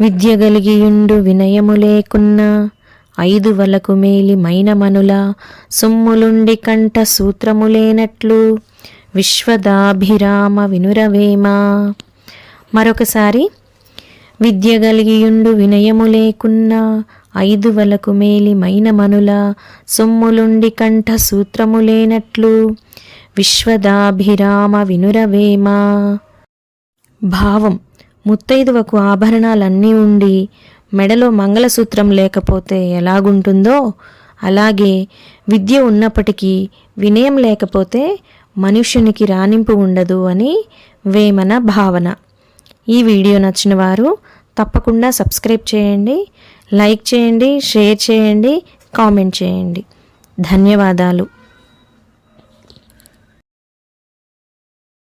విద్య గలిగియుండు వినయము లేకున్నా ఐదు వలకు మేలి మైనమనుల సొమ్ములుండి కంఠ సూత్రము లేనట్లు విశ్వదాభిరామ వినురవేమ. మరొకసారి విద్య గలిగియుండు వినయము లేకున్నా ఐదు వలకు మేలి మైనమనుల సొమ్ములుండి కంఠ సూత్రము లేనట్లు విశ్వదాభిరామ వినురవేమ. భావం ముత్తైదువకు ఆభరణాలన్నీ ఉండి మెడలో మంగళసూత్రం లేకపోతే ఎలాగుంటుందో అలాగే విద్య ఉన్నప్పటికీ వినయం లేకపోతే మనుష్యునికి రాణింపు ఉండదు అని వేమన భావన. ఈ వీడియో నచ్చిన వారు తప్పకుండా సబ్స్క్రైబ్ చేయండి లైక్ చేయండి షేర్ చేయండి కామెంట్ చేయండి. ధన్యవాదాలు.